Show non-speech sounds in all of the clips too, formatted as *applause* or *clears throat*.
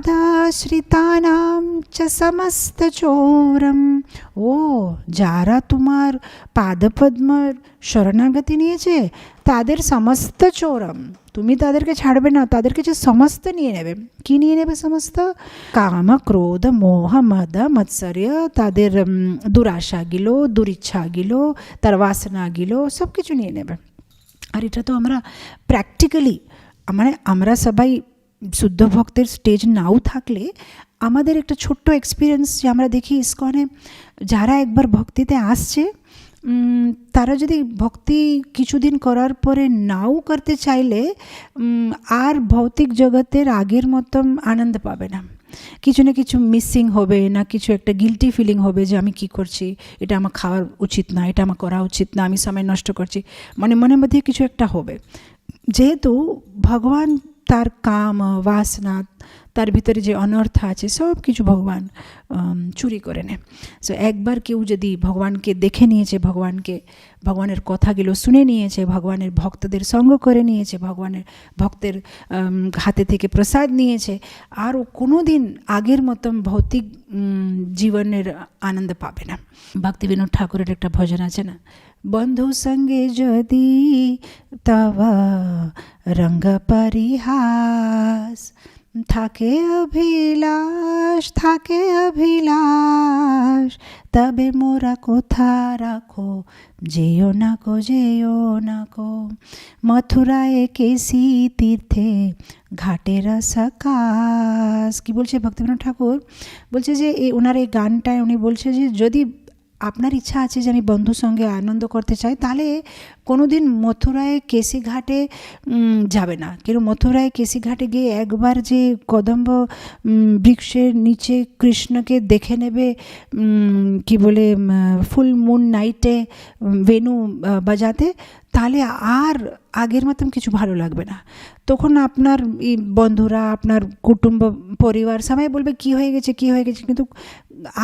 পাদাশ্রিতানাম চ সমস্ত চোরম ও যারা তোমার পাদপদ্মর শরণাগতি নিয়েছে তাদের সমস্ত চোরম তুমি তাদেরকে ছাড়বে না তাদের কিছু সমস্ত নিয়ে নেবে কি নিয়ে নেবে সমস্ত কাম ক্রোধ মোহ মদ মৎসর্য তাদের উম, দুরাশাগুলো দুরিচ্ছাগুলো তার বাসনাগুলো সব কিছু নিয়ে নেবে আর এটা তো আমরা প্র্যাকটিক্যালি মানে আমরা সবাই শুদ্ধ ভক্তের স্টেজ নাও থাকলে আমাদের একটা ছোট্ট এক্সপিরিয়েন্স যে আমরা দেখি ইস্কনে, যারা একবার ভক্তিতে আসছে তারা যদি ভক্তি কিছুদিন করার পরে নাও করতে চাইলে আর ভৌতিক জগতের আগের মতন আনন্দ পাবে না। কিছু না কিছু মিসিং হবে না, কিছু একটা গিলটি ফিলিং হবে যে আমি কি করছি, এটা আমার খাওয়ার উচিত না, এটা আমার করা উচিত না, আমি সময় নষ্ট করছি। মানে মনের মধ্যে কিছু একটা হবে। যেহেতু ভগবান তার কাম, বাসনা, তার ভিতরে যে অনর্থ আছে, সব কিছু ভগবান চুরি করে নেয়। সো একবার কেউ যদি ভগবানকে দেখে নিয়েছে, ভগবানকে, ভগবানের কথাগুলো শুনে নিয়েছে, ভগবানের ভক্তদের সঙ্গ করে নিয়েছে, ভগবানের ভক্তের হাতে থেকে প্রসাদ নিয়েছে আর কোনো দিন আগের মতন ভৌতিক জীবনের আনন্দ পাবে না। ভক্তি বিনোদ ঠাকুরের একটা ভজন আছে না? বন্ধু সঙ্গে যদি তব রঙ্গ পরিহাস, থাকে অভিলাষ থাকে অভিলাষ, তবে মোরা কোথা রাখো? যেও না কো যেও না কো মথুরায় কেসি তীর্থে ঘাটের সকাশ কি বলছে ভক্তিবিনোদ ঠাকুর? বলছে যে এই ওনার এই গানটায় উনি বলছে যে যদি আপনার ইচ্ছা আছে যে আমি বন্ধুর সঙ্গে আনন্দ করতে চাই, তাহলে কোনো দিন মথুরায় কেসি ঘাটে যাবে না। কিন্তু মথুরায় কেসি ঘাটে গিয়ে একবার যে কদম্ব বৃক্ষের নিচে কৃষ্ণকে দেখে নেবে কি বলে ফুল মুন নাইটে বেনু বাজাতে, তাহলে আর আগের মতন কিছু ভালো লাগবে না। তখন আপনার বন্ধুরা, আপনার কুটুম্ব পরিবার সবাই বলবে, কি হয়ে গেছে, কি হয়ে গেছে? কিন্তু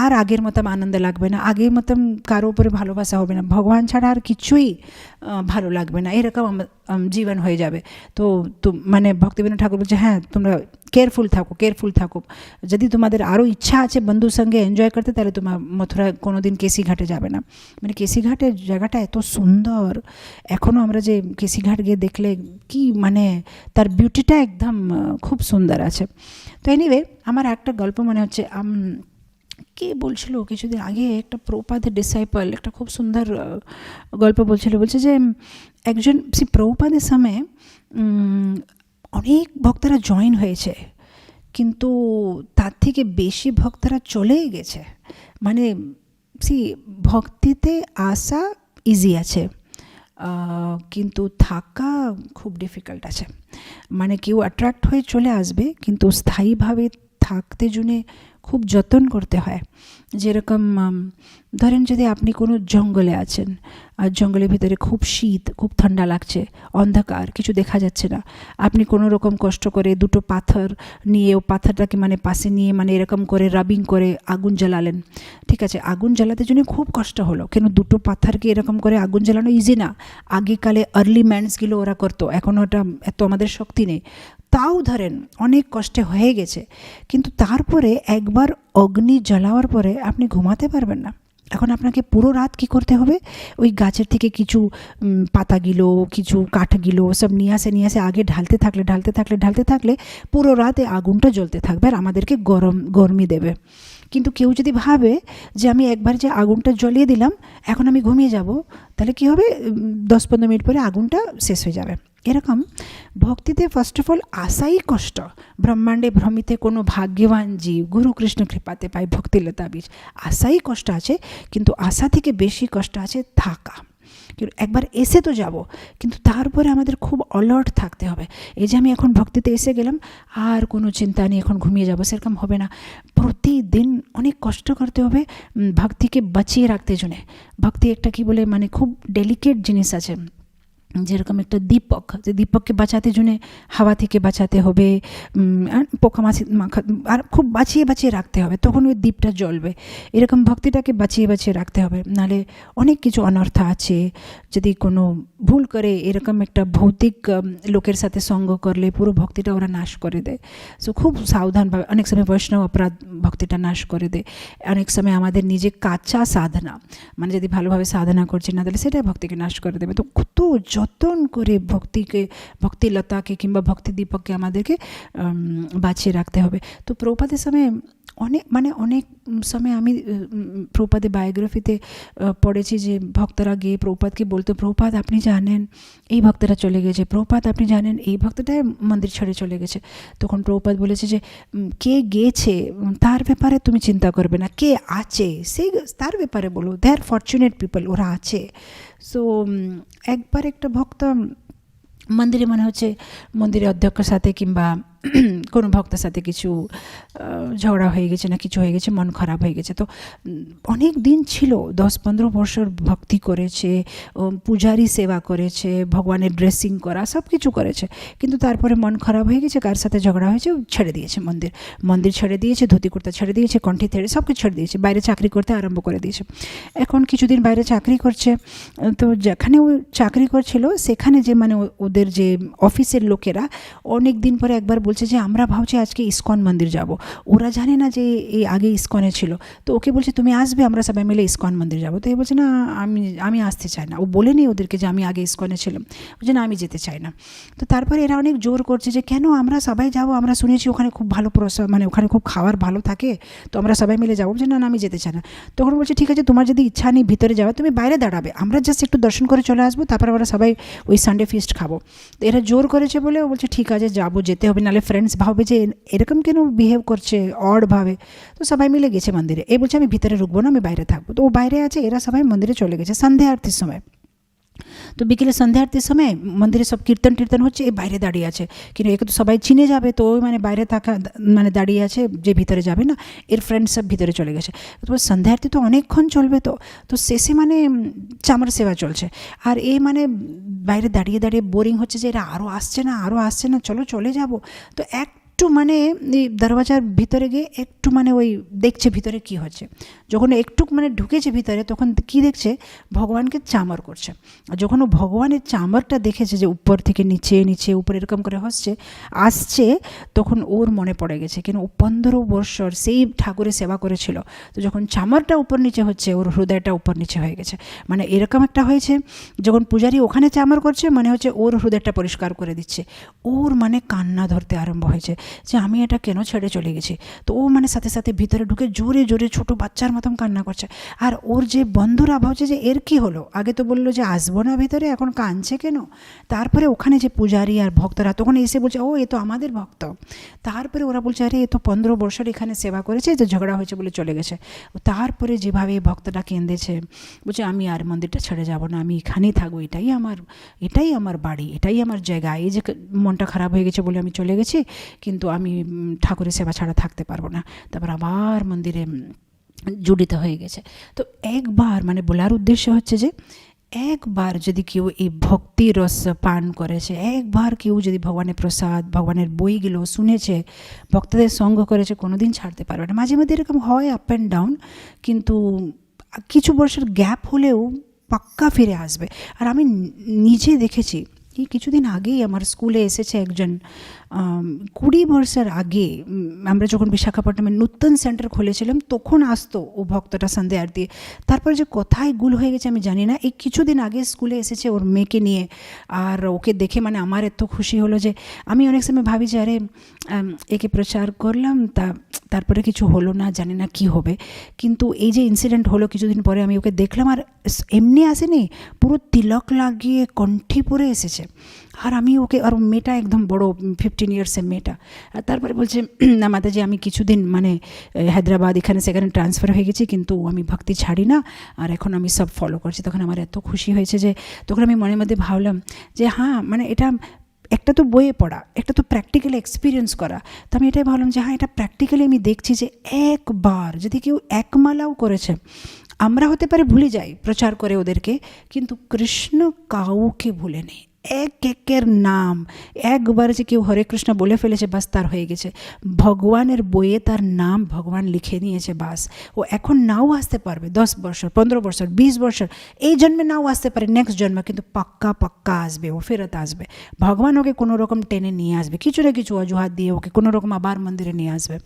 আর আগের মতন আনন্দ লাগবে না, আগের মতন কারও উপরে ভালোবাসা হবে না, ভগবান ছাড়া আর কিছুই ভালো লাগবে না, এরকম জীবন হয়ে যাবে। তো মানে ভক্তিবিনোদ ঠাকুর বলছে হ্যাঁ তোমরা কেয়ারফুল থাকো কেয়ারফুল থাকো। যদি তোমাদের আরও ইচ্ছা আছে বন্ধুর সঙ্গে এনজয় করতে, তাহলে তোমার মথুরা কোনো দিন কেসি ঘাটে যাবে না। মানে কেসি ঘাটের জায়গাটা এত সুন্দর এখনও আমরা যে কেসি ঘাট গিয়ে দেখলে কি মানে তার বিউটিটা একদম খুব সুন্দর আছে। তো এনিওয়ে আমার একটা গল্প মনে হচ্ছে কে বলছিল কিছুদিন আগে একটা প্রপাদের ডিসাইপল একটা খুব সুন্দর গল্প বলছিল। বলছে যে, একজন, সে প্রপাদের সময় অনেক ভক্তরা জয়েন হয়েছে, কিন্তু তার থেকে বেশি ভক্তরা চলেই গেছে। মানে সি ভক্তিতে আসা ইজি আছে কিন্তু থাকা খুব ডিফিকাল্ট আছে। মানে কেউ অ্যাট্রাক্ট হয়ে চলে আসবে, কিন্তু স্থায়ীভাবে থাকতে জন্যে খুব যত্ন করতে হয়। যেরকম ধরেন যদি আপনি কোনো জঙ্গলে আছেন, আর জঙ্গলের ভিতরে খুব শীত, খুব ঠান্ডা লাগছে, অন্ধকার, কিছু দেখা যাচ্ছে না, আপনি কোনো রকম কষ্ট করে দুটো পাথর নিয়ে ও পাথরটাকে মানে পাশে নিয়ে মানে এরকম করে রাবিং করে আগুন জ্বালালেন, ঠিক আছে? আগুন জ্বালাতে জন্য খুব কষ্ট হলো। কেন দুটো পাথরকে এরকম করে আগুন জ্বালানো ইজি না? আগেকালে আর্লি ম্যান্সগুলো ওরা করতো, এখন ওটা এত আমাদের শক্তি নেই। তাও ধরেন অনেক কষ্টে হয়ে গেছে, কিন্তু তারপরে একবার অগ্নি জ্বালাওয়ার পরে আপনি ঘুমাতে পারবেন না। এখন আপনাকে পুরো রাত কি করতে হবে? ওই গাছের থেকে কিছু পাতাগুলো, কিছু কাঠগুলো সব নিয়ে আসে নিয়ে আসে, আগে ঢালতে থাকলে ঢালতে থাকলে ঢালতে থাকলে পুরো রাতে আগুনটা জ্বলতে থাকবে আর আমাদেরকে গরম, গরমি দেবে। কিন্তু কেউ যদি ভাবে যে আমি একবার যে আগুনটা জ্বলিয়ে দিলাম, এখন আমি ঘুমিয়ে যাব, তাহলে কি হবে? দশ পনেরো মিনিট পরে আগুনটা শেষ হয়ে যাবে। এরকম ভক্তিতে ফার্স্ট অফ অল আশাই কষ্ট। ব্রহ্মাণ্ডে ভ্রমিতে কোনো ভাগ্যবান জীব, গুরু কৃষ্ণ কৃপাতে পায় ভক্তিলতা বীজ। আশাই কষ্ট আছে, কিন্তু আশা থেকে বেশি কষ্ট আছে থাকা। একবার এসে তো যাব। কিন্তু তারপরে আমাদের খুব অ্যালার্ট থাকতে হবে। এই যে আমি এখন ভক্তিতে এসে গেলাম, আর কোনো চিন্তা নেই, এখন ঘুমিয়ে যাব, সেরকম হবে না। প্রতিদিন অনেক কষ্ট করতে হবে ভক্তিকে বাঁচিয়ে রাখতে জন্যে। ভক্তি একটা কি বলে মানে খুব ডেলিকেট জিনিস আছে। যেরকম একটা দীপক, যে দীপককে বাঁচাতে জন্যে হাওয়া থেকে বাঁচাতে হবে আর পোকামাছি মাখা, আর খুব বাঁচিয়ে বাঁচিয়ে রাখতে হবে, তখন ওই দ্বীপটা জ্বলবে। এরকম ভক্তিটাকে বাঁচিয়ে বাঁচিয়ে রাখতে হবে। নালে অনেক কিছু অনর্থ আছে। যদি কোনো ভুল করে, এরকম একটা ভৌতিক লোকের সাথে সঙ্গ করলে পুরো ভক্তিটা ওরা নাশ করে দেয়। সো খুব সাবধানভাবে, অনেক সময় বৈষ্ণব অপরাধ ভক্তিটা নাশ করে দেয়। অনেক সময় আমাদের নিজে কাঁচা সাধনা মানে যদি ভালোভাবে সাধনা করছে না তাহলে সেটাই ভক্তিকে নাশ করে দেবে। তো কত যতন করে ভক্তিকে ভক্তিলতাকে কিংবা ভক্তি দীপককে আমাদেরকে বাঁচিয়ে রাখতে হবে। তো প্রপাতের সময় অনেক মানে অনেক সময় আমি প্রপাতে বায়োগ্রাফিতে পড়েছি যে ভক্তরা গিয়ে প্রপাতকে বলতো প্রপাত আপনি জানেন, এই ভক্তরা চলে গেছে। প্রপাত আপনি জানেন, এই ভক্তটাই মন্দির ছেড়ে চলে গেছে। তখন প্রপাত বলেছে যে কে গেছে? তার ব্যাপারে তুমি চিন্তা করবে না। কে আছে? সেই তার ব্যাপারে বলো। দে আর ফর্চুনেট পিপল ওরা আছে। সো একবার একটা ভক্ত মন্দিরে, মনে হচ্ছে মন্দিরের অধ্যক্ষের সাথে কিংবা *clears throat* কোনো ভক্তের সাথে কিছু ঝগড়া হয়ে গেছে না কিছু হয়ে গেছে, মন খারাপ হয়ে গেছে। তো অনেক দিন ছিল দশ পনেরো বছর ভক্তি করেছে পূজারি সেবা করেছে, ভগবানের ড্রেসিং করা সব কিছু করেছে। কিন্তু তারপরে মন খারাপ হয়ে গেছে, কার সাথে ঝগড়া হয়েছে ছেড়ে দিয়েছে মন্দির। মন্দির ছেড়ে দিয়েছে, ধুতি কুর্তা ছেড়ে দিয়েছে, কণ্ঠি থেড়ে সব কিছু ছেড়ে দিয়েছে, বাইরে চাকরি করতে আরম্ভ করে দিয়েছে। এখন কিছুদিন বাইরে চাকরি করছে, তো যেখানে ও চাকরি করছিল, সেখানে যে মানে ওদের যে অফিসের লোকেরা, অনেক দিন পরে একবার বলছে যে, আমরা ভাবছি আজকে ইস্কন মন্দির যাব। ওরা জানে না যে এই আগে ইস্কনে ছিল। তো ওকে বলছে, তুমি আসবে, আমরা সবাই মিলে ইস্কন মন্দির যাব। তো এ বলছে, না, আমি আমি আসতে চাই না। ও বলেনি ওদেরকে যে, আমি আগে ইস্কনে ছিলাম। বলছে, না, আমি যেতে চাই না। তো তারপরে এরা অনেক জোর করছে যে, কেন আমরা সবাই যাব? আমরা শুনেছি ওখানে খুব ভালো প্রসাদ মানে ওখানে খুব খাবার ভালো থাকে, তো আমরা সবাই মিলে যাব। বলছে, না না, আমি যেতে চাই না। তখন বলছে, ঠিক আছে, তোমার যদি ইচ্ছা নেই ভিতরে যাওয়া তুমি বাইরে দাঁড়াবে। আমরা জাস্ট একটু দর্শন করে চলে আসব, তারপর আমরা সবাই ওই সানডে ফিস্ট খাব। তো এরা জোর করেছে বলে ও বলছে, ঠিক আছে, যাব, যেতে হবে, নাহলে ফ্রেন্ডস ভাববে যে এরকম কেন বিহেভ করছে অড ভাবে। তো সবাই মিলে গেছে মন্দিরে। এ বলছে, আমি ভিতরে ঢুকবো না, আমি বাইরে থাকব। তো ও বাইরে আছে, এরা সবাই মন্দিরে চলে গেছে সন্ধ্যা আরতির সময়। তো বিকেলে সন্ধ্যা আরতির সময় মন্দিরে সব কীর্তন টীর্তন হচ্ছে, এ বাইরে দাঁড়িয়ে আছে। কিন্তু একে তো সবাই চিনে যাবে, তো ওই মানে বাইরে থাকা মানে দাঁড়িয়ে আছে, যে ভিতরে যাবে না, এর ফ্রেন্ড সব ভিতরে চলে গেছে। তো সন্ধ্যা আরতি তো অনেকক্ষণ চলবে তো তো শেষে মানে চামড় সেবা চলছে। আর এ মানে বাইরে দাঁড়িয়ে দাঁড়িয়ে বোরিং হচ্ছে যে এরা আরও আসছে না আরও আসছে না, চলো চলে যাব। তো একটু মানে দরওয়াজার ভিতরে গিয়ে একটু মানে ওই দেখছে ভিতরে কি হচ্ছে। যখন একটু মানে ঢুকেছে ভিতরে, তখন কি দেখছে? ভগবানকে চামর করছে। আর যখন ও ভগবানের চামরটা দেখেছে যে উপর থেকে নিচে নিচে, উপর এরকম করে হচ্ছে, আসছে, তখন ওর মনে পড়ে গেছে। কেন? ও পনেরো বৎসর সেই ঠাকুরের সেবা করেছিল। তো যখন চামরটা উপর নিচে হচ্ছে, ওর হৃদয়টা উপর নিচে হয়ে গেছে। মানে এরকম একটা হয়েছে, যখন পূজারি ওখানে চামর করছে মানে হচ্ছে ওর হৃদয়টা পরিষ্কার করে দিচ্ছে। ওর মানে কান্না ধরতে আরম্ভ হয়েছে। যে আমি এটা কেন ছেড়ে চলে গেছি? তো ও মানে সাথে সাথে ভিতরে ঢুকে জোরে জোরে ছোট বাচ্চার মতন কান্না করছে। আর ওর যে বন্ধুরা ভাবছে যে এর কি হলো? আগে তো বলল যে আসব না ভিতরে, এখন কাঁদছে কেন? তারপরে ওখানে যে পূজারি আর ভক্তরা তখন এসে বলছে, ও, এ তো আমাদের ভক্ত। তারপরে ওরা বলছে, আরে, এ তো পনেরো বছর এখানে সেবা করেছে, যে ঝগড়া হয়েছে বলে চলে গেছে। তারপরে যেভাবে ভক্তটা কেঁদেছে, বলছে, আমি আর মন্দিরটা ছেড়ে যাব না, আমি এখানেই থাকব, এটাই আমার এটাই আমার বাড়ি, এটাই আমার জায়গা। এই যে মনটা খারাপ হয়ে গেছে বলে আমি চলে গেছি, কিন্তু আমি ঠাকুরের সেবা ছাড়া থাকতে পারব না। তারপর আবার মন্দিরে জড়িত হয়ে গেছে। তো একবার মানে বলার উদ্দেশ্য হচ্ছে যে, একবার যদি কেউ এই ভক্তি রস পান করেছে, একবার কেউ যদি ভগবানের প্রসাদ, ভগবানের বইগুলো শুনেছে, ভক্তদের সঙ্গ করেছে কোনো দিন ছাড়তে পারবে না। মাঝে মধ্যে এরকম হয় আপ অ্যান্ড ডাউন কিন্তু কিছু বছর গ্যাপ হলেও পাক্কা ফিরে আসবে। আর আমি নিজে দেখেছি এই কিছুদিন আগেই আমার স্কুলে এসেছে একজন কুড়ি বছর আগে আমরা যখন বিশাখাপট্টনামে নূতন সেন্টার খুলেছিলাম, তখন আসতো ও ভক্তটা সন্ধে আর দিয়ে। তারপরে যে কোথায় গুল হয়ে গেছে আমি জানি না। এই কিছুদিন আগে স্কুলে এসেছে ওর মেয়েকে নিয়ে। আর ওকে দেখে মানে আমার এত খুশি হলো যে, আমি অনেক সময় ভাবি যে, আরে একে প্রচার করলাম, তা, তারপরে কিছু হলো না, জানি না কি হবে। কিন্তু এই যে ইনসিডেন্ট হলো কিছুদিন পরে আমি ওকে দেখলাম আর এমনি আসেনি, পুরো তিলক লাগিয়ে কণ্ঠি পরে এসেছে। আর আমি ওকে, আর মেয়েটা একদম বড় ফিফটিন ইয়ার্সের মেয়েটা। আর তারপরে বলছে, *clears throat* না মাতাজি, আমি কিছুদিন মানে হায়দ্রাবাদ এখানে সেখানে ট্রান্সফার হয়ে গেছি, কিন্তু আমি ভক্তি ছাড়ি না, আর এখন আমি সব ফলো করছি। তখন আমার এত খুশি হয়েছে যে, তখন আমি মনের মধ্যে ভাবলাম যে হ্যাঁ মানে এটা, একটা তো বইয়ে পড়া, একটা তো প্র্যাকটিক্যালি এক্সপিরিয়েন্স করা। তো আমি এটাই ভাবলাম যে হ্যাঁ এটা প্র্যাকটিক্যালি আমি দেখছি যে, একবার যদি কেউ একমালাও করেছে আমরা হতে পারে ভুলে যাই প্রচার করে ওদেরকে, কিন্তু কৃষ্ণ কাউকে ভুলে নেই। এক একের নাম, একবার যে কেউ হরে কৃষ্ণ বলে ফেলেছে, বাস তার হয়ে গেছে। ভগবানের বইয়ে তার নাম ভগবান লিখে নিয়েছে, বাস। ও এখন নাও আসতে পারবে, দশ বছর, পনেরো বছর, বিশ বছর। এই জন্মে নাও আসতে পারে নেক্সট জন্মে, কিন্তু পাক্কা পাক্কা আসবে, ও ফেরত আসবে। ভগবান ওকে কোনো রকম টেনে নিয়ে আসবে, কিছু না কিছু অজুহাত দিয়ে ওকে কোনো রকম আবার মন্দিরে নিয়ে আসবে।